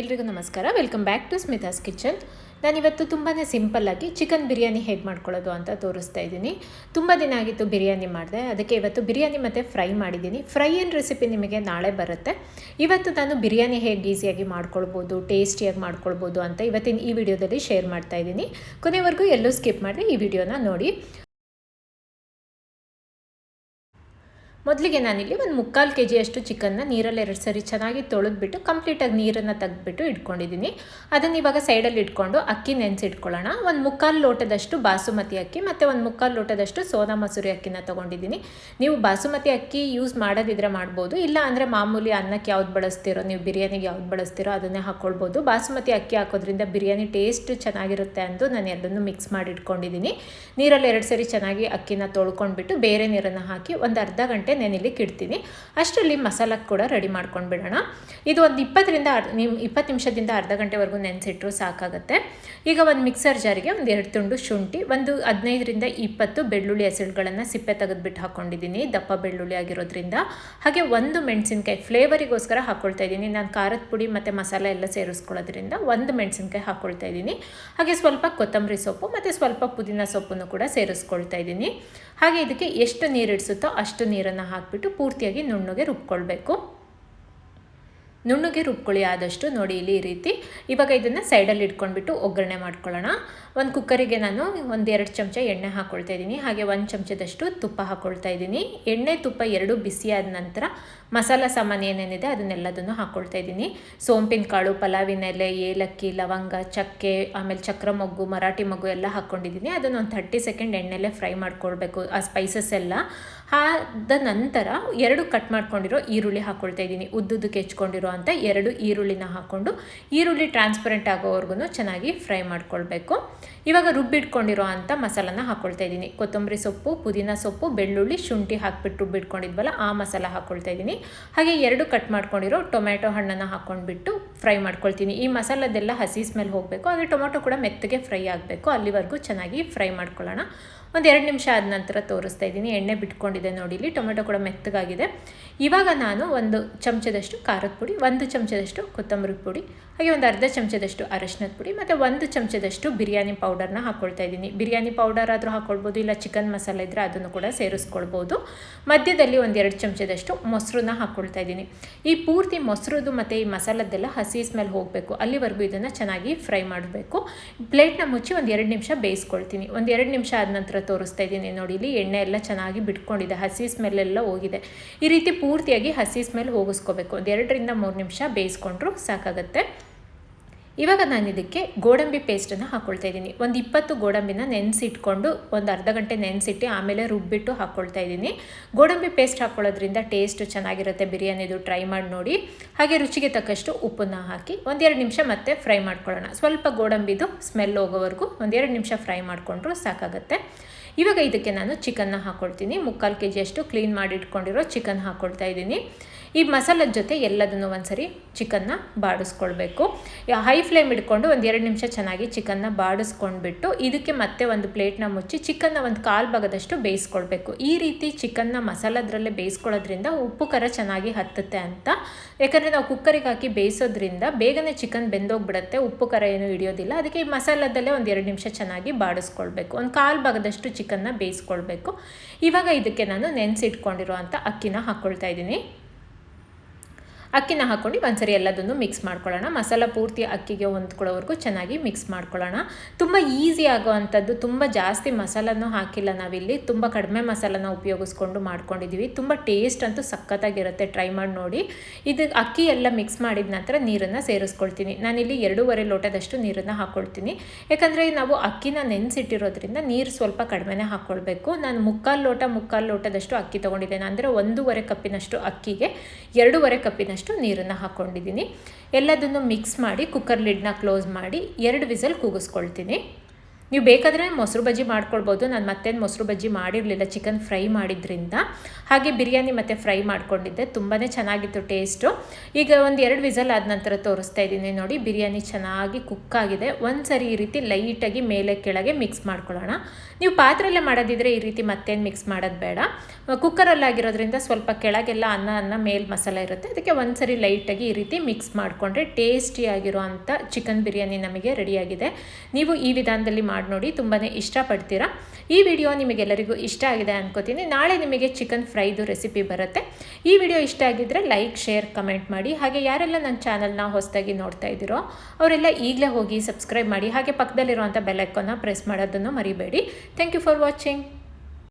ಎಲ್ರಿಗೂ ನಮಸ್ಕಾರ. Welcome back to Smita's kitchen ನಾನಿವತ್ತು ತುಂಬಾ ಸಿಂಪಲ್ಲಾಗಿ ಚಿಕನ್ ಬಿರಿಯಾನಿ ಹೇಗೆ ಮಾಡ್ಕೊಳ್ಳೋದು ಅಂತ ತೋರಿಸ್ತಾ ಇದ್ದೀನಿ. ತುಂಬ ದಿನ ಆಗಿತ್ತು ಬಿರಿಯಾನಿ ಮಾಡಿದೆ. ಅದಕ್ಕೆ ಇವತ್ತು ಬಿರಿಯಾನಿ ಮತ್ತು ಫ್ರೈ ಮಾಡಿದ್ದೀನಿ. ಫ್ರೈ ಏನು ರೆಸಿಪಿ ನಿಮಗೆ ನಾಳೆ ಬರುತ್ತೆ. ಇವತ್ತು ನಾನು ಬಿರಿಯಾನಿ ಹೇಗೆ ಈಸಿಯಾಗಿ ಮಾಡ್ಕೊಳ್ಬೋದು, ಟೇಸ್ಟಿಯಾಗಿ ಮಾಡ್ಕೊಳ್ಬೋದು ಅಂತ ಇವತ್ತಿನ ಈ ವಿಡಿಯೋದಲ್ಲಿ ಶೇರ್ ಮಾಡ್ತಾ ಇದ್ದೀನಿ. ಕೊನೆವರೆಗೂ ಎಲ್ಲೂ ಸ್ಕಿಪ್ ಮಾಡಿದೆ ಈ ವಿಡಿಯೋನ ನೋಡಿ. ಮೊದಲಿಗೆ ನಾನಿಲ್ಲಿ ಒಂದು ಮುಕ್ಕಾಲು ಕೆ ಜಿಯಷ್ಟು ಚಿಕನ್ನ ನೀರಲ್ಲಿ ಎರಡು ಸರಿ ಚೆನ್ನಾಗಿ ತೊಳೆದ್ಬಿಟ್ಟು ಕಂಪ್ಲೀಟಾಗಿ ನೀರನ್ನು ತೆಗೆದ್ಬಿಟ್ಟು ಇಟ್ಕೊಂಡಿದ್ದೀನಿ. ಅದನ್ನು ಇವಾಗ ಸೈಡಲ್ಲಿ ಇಟ್ಕೊಂಡು ಅಕ್ಕಿ ನೆನೆಸಿಟ್ಕೊಳ್ಳೋಣ. ಒಂದು ಮುಕ್ಕಾಲು ಲೋಟದಷ್ಟು ಬಾಸುಮತಿ ಅಕ್ಕಿ ಮತ್ತು ಒಂದು ಮುಕ್ಕಾಲು ಲೋಟದಷ್ಟು ಸೋನಾ ಮಸೂರಿ ಅಕ್ಕಿನ ತೊಗೊಂಡಿದ್ದೀನಿ. ನೀವು ಬಾಸುಮತಿ ಅಕ್ಕಿ ಯೂಸ್ ಮಾಡೋದಿದ್ರೆ ಮಾಡ್ಬೋದು. ಇಲ್ಲ ಅಂದರೆ ಮಾಮೂಲಿ ಅನ್ನಕ್ಕೆ ಯಾವ್ದು ಬಳಸ್ತೀರೋ, ನೀವು ಬಿರಿಯಾನಿಗೆ ಯಾವ್ದು ಬಳಸ್ತೀರೋ ಅದನ್ನೇ ಹಾಕ್ಕೊಳ್ಬೋದು ಬಾಸುಮತಿ ಅಕ್ಕಿ ಹಾಕೋದ್ರಿಂದ ಬಿರಿಯಾನಿ ಟೇಸ್ಟ್ ಚೆನ್ನಾಗಿರುತ್ತೆ ಅಂದು ನಾನು ಎರಡನ್ನೂ ಮಿಕ್ಸ್ ಮಾಡಿ ಇಟ್ಕೊಂಡಿದ್ದೀನಿ ನೀರಲ್ಲಿ ಎರಡು ಸರಿ ಚೆನ್ನಾಗಿ ಅಕ್ಕಿನ ತೊಳ್ಕೊಂಡ್ಬಿಟ್ಟು ಬೇರೆ ನೀರನ್ನು ಹಾಕಿ ಒಂದು ಅರ್ಧ ಗಂಟೆ ನೆನೆಲಿಕ್ಕೆ ಇಡ್ತೀನಿ. ಅಷ್ಟರಲ್ಲಿ ಮಸಾಲಕ್ಕೆ ಕೂಡ ರೆಡಿ ಮಾಡ್ಕೊಂಡು ಬಿಡೋಣ ಇದು ಒಂದು ಇಪ್ಪತ್ತರಿಂದ ನಿಮ್ಮ ಇಪ್ಪತ್ತು ನಿಮಿಷದಿಂದ ಅರ್ಧ ಗಂಟೆವರೆಗೂ ನೆನೆಸಿಟ್ರು ಸಾಕಾಗುತ್ತೆ. ಈಗ ಒಂದು ಮಿಕ್ಸರ್ ಜಾರಿಗೆ ಒಂದು ಎರಡು ತುಂಡು ಶುಂಠಿ, ಒಂದು ಹದಿನೈದರಿಂದ ಇಪ್ಪತ್ತು ಬೆಳ್ಳುಳ್ಳಿ ಹಸಿರುಗಳನ್ನು ಸಿಪ್ಪೆ ತೆಗೆದುಬಿಟ್ಟು ಹಾಕ್ಕೊಂಡಿದ್ದೀನಿ ದಪ್ಪ ಬೆಳ್ಳುಳ್ಳಿ ಆಗಿರೋದ್ರಿಂದ. ಹಾಗೆ ಒಂದು ಮೆಣಸಿನ್ಕಾಯಿ ಫ್ಲೇವರಿಗೋಸ್ಕರ ಹಾಕ್ಕೊಳ್ತಾ ಇದ್ದೀನಿ. ನಾನು ಖಾರದ ಪುಡಿ ಮತ್ತು ಮಸಾಲೆ ಎಲ್ಲ ಸೇರಿಸ್ಕೊಳ್ಳೋದ್ರಿಂದ ಒಂದು ಮೆಣಸಿನ್ಕಾಯಿ ಹಾಕ್ಕೊಳ್ತಾ ಇದ್ದೀನಿ. ಹಾಗೆ ಸ್ವಲ್ಪ ಕೊತ್ತಂಬರಿ ಸೊಪ್ಪು ಮತ್ತು ಸ್ವಲ್ಪ ಪುದೀನ ಸೊಪ್ಪನ್ನು ಕೂಡ ಸೇರಿಸ್ಕೊಳ್ತಾ ಇದ್ದೀನಿ. ಹಾಗೆ ಇದಕ್ಕೆ ಎಷ್ಟು ನೀರು ಇಡಿಸುತ್ತೋ ಅಷ್ಟು ನೀರನ್ನು ಹಾಕಿಬಿಟ್ಟು ಪೂರ್ತಿಯಾಗಿ ನುಣ್ಣಗೆ ರುಬ್ಕೊಳ್ಬೇಕು. ನುಣ್ಣಗೆ ರುಬ್ಕೊಳ್ಳಿ ಆದಷ್ಟು ನೋಡಿ ಇಲ್ಲಿ ಈ ರೀತಿ. ಇವಾಗ ಇದನ್ನು ಸೈಡಲ್ಲಿ ಇಟ್ಕೊಂಡ್ಬಿಟ್ಟು ಒಗ್ಗರಣೆ ಮಾಡ್ಕೊಳ್ಳೋಣ. ಒಂದು ಕುಕ್ಕರಿಗೆ ನಾನು ಒಂದು ಎರಡು ಚಮಚ ಎಣ್ಣೆ ಹಾಕ್ಕೊಳ್ತಾ ಇದ್ದೀನಿ. ಹಾಗೆ ಒಂದು ಚಮಚದಷ್ಟು ತುಪ್ಪ ಹಾಕ್ಕೊಳ್ತಾ ಇದ್ದೀನಿ. ಎಣ್ಣೆ, ತುಪ್ಪ ಎರಡು ಬಿಸಿಯಾದ ನಂತರ ಮಸಾಲ ಸಾಮಾನು ಏನೇನಿದೆ ಅದನ್ನೆಲ್ಲದನ್ನು ಹಾಕ್ಕೊಳ್ತಾ ಇದ್ದೀನಿ. ಸೋಂಪಿನ ಕಾಳು, ಪಲಾವಿನ ಎಲೆ, ಏಲಕ್ಕಿ, ಲವಂಗ, ಚಕ್ಕೆ, ಆಮೇಲೆ ಚಕ್ರ ಮೊಗ್ಗು, ಮರಾಠಿ ಮೊಗ್ಗು ಎಲ್ಲ ಹಾಕ್ಕೊಂಡಿದ್ದೀನಿ ಅದನ್ನು ಒಂದು ಥರ್ಟಿ ಸೆಕೆಂಡ್ ಎಣ್ಣೆಲೆ ಫ್ರೈ ಮಾಡ್ಕೊಳ್ಬೇಕು, ಆ ಸ್ಪೈಸಸ್ ಎಲ್ಲ. ಆದ ನಂತರ ಎರಡು ಕಟ್ ಮಾಡ್ಕೊಂಡಿರೋ ಈರುಳ್ಳಿ ಹಾಕ್ಕೊಳ್ತಾ ಇದ್ದೀನಿ. ಉದ್ದುದ್ದಕ್ಕೆ ಹೆಚ್ಕೊಂಡಿರೋ ಅಂತ ಎರಡು ಈರುಳ್ಳಿನ ಹಾಕ್ಕೊಂಡು ಈರುಳ್ಳಿ ಟ್ರಾನ್ಸ್ಪರೆಂಟ್ ಆಗೋವರೆಗೂ ಚೆನ್ನಾಗಿ ಫ್ರೈ ಮಾಡ್ಕೊಳ್ಬೇಕು. ಇವಾಗ ರುಬ್ಬಿಟ್ಕೊಂಡಿರೋ ಅಂಥ ಮಸಾಲನ ಹಾಕ್ಕೊಳ್ತಾ ಇದ್ದೀನಿ. ಕೊತ್ತಂಬರಿ ಸೊಪ್ಪು, ಪುದೀನ ಸೊಪ್ಪು, ಬೆಳ್ಳುಳ್ಳಿ, ಶುಂಠಿ ಹಾಕ್ಬಿಟ್ಟು ರುಬ್ಬಿಟ್ಕೊಂಡಿದ್ವಲ್ಲ, ಆ ಮಸಾಲ ಹಾಕ್ಕೊಳ್ತಾ ಇದ್ದೀನಿ. ಹಾಗೆ ಎರಡು ಕಟ್ ಮಾಡ್ಕೊಂಡಿರೋ ಟೊಮ್ಯಾಟೊ ಹಣ್ಣನ್ನು ಹಾಕ್ಕೊಂಡ್ಬಿಟ್ಟು ಫ್ರೈ ಮಾಡ್ಕೊಳ್ತೀನಿ. ಈ ಮಸಾಲದೆಲ್ಲ ಹಸಿ ಸ್ಮೆಲ್ ಹೋಗಬೇಕು. ಆದರೆ ಟೊಮೊಟೊ ಕೂಡ ಮೆತ್ತಗೆ ಫ್ರೈ ಆಗಬೇಕು. ಅಲ್ಲಿವರೆಗೂ ಚೆನ್ನಾಗಿ ಫ್ರೈ ಮಾಡ್ಕೊಳ್ಳೋಣ. ಒಂದು ಎರಡು ನಿಮಿಷ ಆದ ನಂತರ ತೋರಿಸ್ತಾ ಇದ್ದೀನಿ. ಎಣ್ಣೆ ಬಿಟ್ಕೊಂಡಿದೆ ನೋಡಿ ಇಲ್ಲಿ ಟೊಮೆಟೊ ಕೂಡ ಮೆತ್ತಗಾಗಿದೆ. ಇವಾಗ ನಾನು ಒಂದು ಚಮಚದಷ್ಟು ಖಾರದ ಪುಡಿ, ಒಂದು ಚಮಚದಷ್ಟು ಕೊತ್ತಂಬರಿ ಪುಡಿ, ಹಾಗೆ ಒಂದು ಅರ್ಧ ಚಮಚದಷ್ಟು ಅರಶಿನದ ಪುಡಿ, ಮತ್ತು ಒಂದು ಚಮಚದಷ್ಟು ಬಿರಿಯಾನಿ ಪೌಡರ್ನ ಹಾಕ್ಕೊಳ್ತಾ ಇದ್ದೀನಿ. ಬಿರಿಯಾನಿ ಪೌಡರ್ ಆದರೂ ಹಾಕ್ಕೊಳ್ಬೋದು ಇಲ್ಲ ಚಿಕನ್ ಮಸಾಲೆ ಇದ್ದರೆ ಅದನ್ನು ಕೂಡ ಸೇರಿಸ್ಕೊಳ್ಬೋದು. ಮಧ್ಯದಲ್ಲಿ ಒಂದೆರಡು ಚಮಚದಷ್ಟು ಮೊಸರನ್ನ ಹಾಕ್ಕೊಳ್ತಾ ಇದ್ದೀನಿ. ಈ ಪೂರ್ತಿ ಮೊಸರುದು ಮತ್ತು ಈ ಮಸಾಲದ್ದೆಲ್ಲ ಹಸಿ ಸ್ಮೆಲ್ ಹೋಗಬೇಕು, ಅಲ್ಲಿವರೆಗೂ ಇದನ್ನು ಚೆನ್ನಾಗಿ ಫ್ರೈ ಮಾಡಬೇಕು. ಪ್ಲೇಟ್ನ ಮುಚ್ಚಿ ಒಂದು ಎರಡು ನಿಮಿಷ ಬೇಯಿಸ್ಕೊಳ್ತೀನಿ. ಒಂದು ಎರಡು ನಿಮಿಷ ಆದ ನಂತರ ತೋರಿಸ್ತಾ ಇದ್ದೀನಿ ನೋಡಿ ಇಲ್ಲಿ ಎಣ್ಣೆ ಎಲ್ಲ ಚೆನ್ನಾಗಿ ಬಿಟ್ಕೊಂಡಿದೆ ಹಸಿ ಸ್ಮೆಲ್ ಎಲ್ಲ ಹೋಗಿದೆ. ಈ ರೀತಿ ಪೂರ್ತಿಯಾಗಿ ಹಸಿ ಸ್ಮೆಲ್ ಹೋಗಿಸ್ಕೋಬೇಕು. ಒಂದು ಎರಡರಿಂದ ಮೂರು ನಿಮಿಷ ಬೇಯಿಸ್ಕೊಂಡ್ರು ಸಾಕಾಗುತ್ತೆ. ಇವಾಗ ನಾನು ಇದಕ್ಕೆ ಗೋಡಂಬಿ ಪೇಸ್ಟನ್ನು ಹಾಕ್ಕೊಳ್ತಾ ಇದ್ದೀನಿ. ಒಂದು ಇಪ್ಪತ್ತು ಗೋಡಂಬಿನ ನೆನೆಸಿಟ್ಕೊಂಡು ಒಂದು ಅರ್ಧ ಗಂಟೆ ನೆನೆಸಿಟ್ಟು ಆಮೇಲೆ ರುಬ್ಬಿಟ್ಟು ಹಾಕ್ಕೊಳ್ತಾ ಇದ್ದೀನಿ. ಗೋಡಂಬಿ ಪೇಸ್ಟ್ ಹಾಕ್ಕೊಳ್ಳೋದ್ರಿಂದ ಟೇಸ್ಟ್ ಚೆನ್ನಾಗಿರುತ್ತೆ, ಬಿರಿಯಾನಿದು ಟ್ರೈ ಮಾಡಿ ನೋಡಿ. ಹಾಗೆ ರುಚಿಗೆ ತಕ್ಕಷ್ಟು ಉಪ್ಪನ್ನು ಹಾಕಿ ಒಂದೆರಡು ನಿಮಿಷ ಮತ್ತೆ ಫ್ರೈ ಮಾಡ್ಕೊಳ್ಳೋಣ. ಸ್ವಲ್ಪ ಗೋಡಂಬಿದು ಸ್ಮೆಲ್ ಹೋಗೋವರೆಗೂ ಒಂದೆರಡು ನಿಮಿಷ ಫ್ರೈ ಮಾಡಿಕೊಂಡ್ರು ಸಾಕಾಗುತ್ತೆ. ಇವಾಗ ಇದಕ್ಕೆ ನಾನು ಚಿಕನ್ನ ಹಾಕ್ಕೊಳ್ತೀನಿ ಮುಕ್ಕಾಲು ಕೆ ಜಿಯಷ್ಟು ಕ್ಲೀನ್ ಮಾಡಿ ಇಟ್ಕೊಂಡಿರೋ ಚಿಕನ್ ಹಾಕ್ಕೊಳ್ತಾ ಇದ್ದೀನಿ. ಈ ಮಸಾಲದ ಜೊತೆ ಎಲ್ಲದನ್ನು ಒಂದ್ಸರಿ ಚಿಕನ್ನ ಬಾಡಿಸ್ಕೊಳ್ಬೇಕು. ಹೈ ಫ್ಲೇಮ್ ಇಟ್ಕೊಂಡು ಒಂದು ಎರಡು ನಿಮಿಷ ಚೆನ್ನಾಗಿ ಚಿಕನ್ನ ಬಾಡಿಸ್ಕೊಂಡ್ಬಿಟ್ಟು ಇದಕ್ಕೆ ಮತ್ತೆ ಒಂದು ಪ್ಲೇಟ್ನ ಮುಚ್ಚಿ ಚಿಕನ್ನ ಒಂದು ಕಾಲು ಭಾಗದಷ್ಟು ಬೇಯಿಸ್ಕೊಳ್ಬೇಕು. ಈ ರೀತಿ ಚಿಕನ್ನ ಮಸಾಲದ್ರಲ್ಲೇ ಬೇಯಿಸ್ಕೊಳ್ಳೋದ್ರಿಂದ ಉಪ್ಪು ಖಾರ ಚೆನ್ನಾಗಿ ಹತ್ತುತ್ತೆ ಅಂತ. ಯಾಕಂದರೆ ನಾವು ಕುಕ್ಕರಿಗೆ ಹಾಕಿ ಬೇಯಿಸೋದ್ರಿಂದ ಬೇಗನೆ ಚಿಕನ್ ಬೆಂದೋಗ್ಬಿಡುತ್ತೆ, ಉಪ್ಪು ಖಾರ ಏನು ಹಿಡಿಯೋದಿಲ್ಲ. ಅದಕ್ಕೆ ಈ ಮಸಾಲದಲ್ಲೇ ಒಂದು ಎರಡು ನಿಮಿಷ ಚೆನ್ನಾಗಿ ಬಾಡಿಸ್ಕೊಳ್ಬೇಕು. ಒಂದು ಕಾಲು ಭಾಗದಷ್ಟು ಚಿಕನ್ನ ಬೇಯಿಸ್ಕೊಳ್ಬೇಕು. ಇವಾಗ ಇದಕ್ಕೆ ನಾನು ನೆನೆಸಿಟ್ಕೊಂಡಿರೋ ಅಂಥ ಅಕ್ಕಿನ ಹಾಕ್ಕೊಳ್ತಾ ಇದ್ದೀನಿ. ಅಕ್ಕಿನ ಹಾಕ್ಕೊಂಡು ಒಂದ್ಸರಿ ಎಲ್ಲದನ್ನು ಮಿಕ್ಸ್ ಮಾಡ್ಕೊಳ್ಳೋಣ. ಮಸಾಲ ಪೂರ್ತಿ ಅಕ್ಕಿಗೆ ಹೊಂದ್ಕೊಳ್ಳೋವರೆಗೂ ಚೆನ್ನಾಗಿ ಮಿಕ್ಸ್ ಮಾಡ್ಕೊಳ್ಳೋಣ. ತುಂಬ ಈಸಿ ಆಗುವಂಥದ್ದು, ತುಂಬ ಜಾಸ್ತಿ ಮಸಾಲನೂ ಹಾಕಿಲ್ಲ ನಾವಿಲ್ಲಿ. ತುಂಬ ಕಡಿಮೆ ಮಸಾಲನ ಉಪಯೋಗಿಸ್ಕೊಂಡು ಮಾಡ್ಕೊಂಡಿದ್ದೀವಿ ತುಂಬ ಟೇಸ್ಟ್ ಅಂತೂ ಸಖತ್ತಾಗಿರುತ್ತೆ. ಟ್ರೈ ಮಾಡಿ ನೋಡಿ. ಇದು ಅಕ್ಕಿ ಎಲ್ಲ ಮಿಕ್ಸ್ ಮಾಡಿದ ನಂತರ ನೀರನ್ನು ಸೇರಿಸ್ಕೊಳ್ತೀನಿ. ನಾನಿಲ್ಲಿ ಎರಡೂವರೆ ಲೋಟದಷ್ಟು ನೀರನ್ನು ಹಾಕ್ಕೊಳ್ತೀನಿ. ಯಾಕಂದರೆ ನಾವು ಅಕ್ಕಿನ ನೆನೆಸಿಟ್ಟಿರೋದ್ರಿಂದ ನೀರು ಸ್ವಲ್ಪ ಕಡಿಮೆನೇ ಹಾಕ್ಕೊಳ್ಬೇಕು. ನಾನು ಮುಕ್ಕಾಲು ಲೋಟ, ಮುಕ್ಕಾಲು ಲೋಟದಷ್ಟು ಅಕ್ಕಿ ತೊಗೊಂಡಿದ್ದೇನೆ. ಅಂದರೆ ಒಂದೂವರೆ ಕಪ್ಪಿನಷ್ಟು ಅಕ್ಕಿಗೆ, ಎರಡೂವರೆ ಕಪ್ಪಿನಷ್ಟು ನೀರನ್ನು ಹಾಕ್ಕೊಂಡಿದ್ದೀನಿ ಎಲ್ಲದನ್ನು ಮಿಕ್ಸ್ ಮಾಡಿ ಕುಕ್ಕರ್ ಲಿಡ್ನ ಕ್ಲೋಸ್ ಮಾಡಿ ಎರಡು ವಿಸಲ್ ಕೂಗಿಸ್ಕೊಳ್ತೀನಿ. ನೀವು ಬೇಕಾದರೆ ಮೊಸರು ಬಜ್ಜಿ ಮಾಡ್ಕೊಳ್ಬೋದು. ನಾನು ಮತ್ತೇನು ಮೊಸರು ಬಜ್ಜಿ ಮಾಡಿರಲಿಲ್ಲ. ಚಿಕನ್ ಫ್ರೈ ಮಾಡಿದ್ರಿಂದ. ಹಾಗೆ ಬಿರಿಯಾನಿ ಮತ್ತು ಫ್ರೈ ಮಾಡ್ಕೊಂಡಿದ್ದೆ. ತುಂಬಾ ಚೆನ್ನಾಗಿತ್ತು ಟೇಸ್ಟು. ಈಗ ಒಂದು ಎರಡು ವಿಸಲ್ ಆದ ನಂತರ ತೋರಿಸ್ತಾ ಇದ್ದೀನಿ ನೋಡಿ. ಬಿರಿಯಾನಿ ಚೆನ್ನಾಗಿ ಕುಕ್ ಆಗಿದೆ. ಒಂದು ಸರಿ ಈ ರೀತಿ ಲೈಟಾಗಿ ಮೇಲೆ ಕೆಳಗೆ ಮಿಕ್ಸ್ ಮಾಡ್ಕೊಳ್ಳೋಣ. ನೀವು ಪಾತ್ರೆಯಲ್ಲೇ ಮಾಡೋದಿದ್ರೆ ಈ ರೀತಿ ಮತ್ತೇನು ಮಿಕ್ಸ್ ಮಾಡೋದು ಬೇಡ. ಕುಕ್ಕರಲ್ಲಾಗಿರೋದ್ರಿಂದ ಸ್ವಲ್ಪ ಕೆಳಗೆಲ್ಲ ಅನ್ನ ಅನ್ನ, ಮೇಲೆ ಮಸಾಲೆ ಇರುತ್ತೆ. ಅದಕ್ಕೆ ಒಂದು ಸರಿ ಲೈಟಾಗಿ ಈ ರೀತಿ ಮಿಕ್ಸ್ ಮಾಡಿಕೊಂಡ್ರೆ ಟೇಸ್ಟಿಯಾಗಿರೋ ಅಂಥ ಚಿಕನ್ ಬಿರಿಯಾನಿ ನಮಗೆ ರೆಡಿಯಾಗಿದೆ. ನೀವು ಈ ವಿಧಾನದಲ್ಲಿ ಮಾಡಿ ನೋಡಿ ತುಂಬಾ ಇಷ್ಟಪಡ್ತೀರಾ? ಈ ವಿಡಿಯೋ ನಿಮಗೆಲ್ಲರಿಗೂ ಇಷ್ಟ ಆಗಿದೆ ಅನ್ಕೋತೀನಿ. ನಾಳೆ ನಿಮಗೆ ಚಿಕನ್ ಫ್ರೈದು ರೆಸಿಪಿ ಬರುತ್ತೆ. ಈ ವಿಡಿಯೋ ಇಷ್ಟ ಆಗಿದ್ದರೆ ಲೈಕ್ ಶೇರ್ ಕಮೆಂಟ್ ಮಾಡಿ. ಹಾಗೆ ಯಾರೆಲ್ಲ ನನ್ನ ಚಾನಲ್ನ ಹೊಸದಾಗಿ ನೋಡ್ತಾ ಇದ್ದೀರೋ, ಅವರೆಲ್ಲ ಈಗಲೇ ಹೋಗಿ ಸಬ್ಸ್ಕ್ರೈಬ್ ಮಾಡಿ. ಹಾಗೆ ಪಕ್ಕದಲ್ಲಿರುವಂಥ ಬೆಲ್ಲೈಕನ್ನ ಪ್ರೆಸ್ ಮಾಡೋದನ್ನು ಮರಿಬೇಡಿ. Thank you for watching